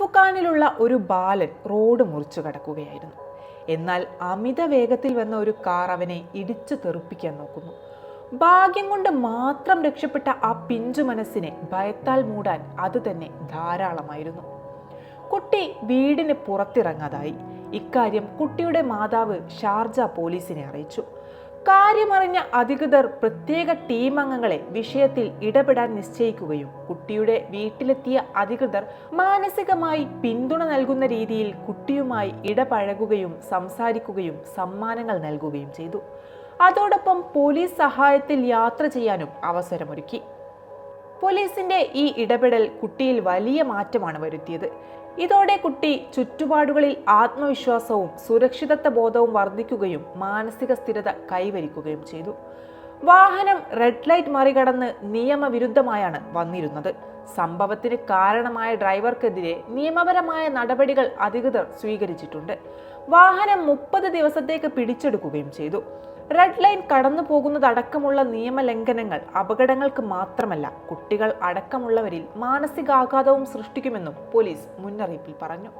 ഷാറുഖ് ഒരു ബാലൻ റോഡ് മുറിച്ചു കടക്കുകയായിരുന്നു. എന്നാൽ അമിത വേഗത്തിൽ വന്ന ഒരു കാർ അവനെ ഇടിച്ചു തെറിപ്പിക്കാൻ നോക്കുന്നു. ഭാഗ്യം കൊണ്ട് മാത്രം രക്ഷപ്പെട്ട ആ പിഞ്ചു മനസ്സിനെ ഭയത്താൽ മൂടാൻ അത് തന്നെ ധാരാളമായിരുന്നു. കുട്ടി വീടിന് പുറത്തിറങ്ങാതായി. ഇക്കാര്യം കുട്ടിയുടെ മാതാവ് ഷാർജ പോലീസിനെ അറിയിച്ചു. കാര്യമറിഞ്ഞ അധികൃതർ പ്രത്യേക ടീം അംഗങ്ങളെ വിഷയത്തിൽ ഇടപെടാൻ നിശ്ചയിക്കുകയും കുട്ടിയുടെ വീട്ടിലെത്തിയ അധികൃതർ മാനസികമായി പിന്തുണ നൽകുന്ന രീതിയിൽ കുട്ടിയുമായി ഇടപഴകുകയും സംസാരിക്കുകയും സമ്മാനങ്ങൾ നൽകുകയും ചെയ്തു. അതോടൊപ്പം പോലീസ് സഹായത്തിൽ യാത്ര ചെയ്യാനും അവസരമൊരുക്കി. പോലീസിന്റെ ഈ ഇടപെടൽ കുട്ടിയിൽ വലിയ മാറ്റമാണ് വരുത്തിയത്. ഇതോടെ കുട്ടി ചുറ്റുപാടുകളിൽ ആത്മവിശ്വാസവും സുരക്ഷിതത്വ ബോധവും വർദ്ധിക്കുകയും മാനസിക സ്ഥിരത കൈവരിക്കുകയും ചെയ്തു. വാഹനം റെഡ് ലൈറ്റ് മറികടന്ന് നിയമവിരുദ്ധമായാണ് വന്നിരുന്നത്. സംഭവത്തിന് കാരണമായ ഡ്രൈവർക്കെതിരെ നിയമപരമായ നടപടികൾ അധികൃതർ സ്വീകരിച്ചിട്ടുണ്ട്. വാഹനം മുപ്പത് ദിവസത്തേക്ക് പിടിച്ചെടുക്കുകയും ചെയ്തു. റെഡ് ലൈൻ കടന്നു പോകുന്നതടക്കമുള്ള നിയമലംഘനങ്ങൾ അപകടങ്ങൾക്ക് മാത്രമല്ല കുട്ടികൾ അടക്കമുള്ളവരിൽ മാനസികാഘാതവും സൃഷ്ടിക്കുമെന്നും പോലീസ് മുന്നറിയിപ്പിൽ പറഞ്ഞു.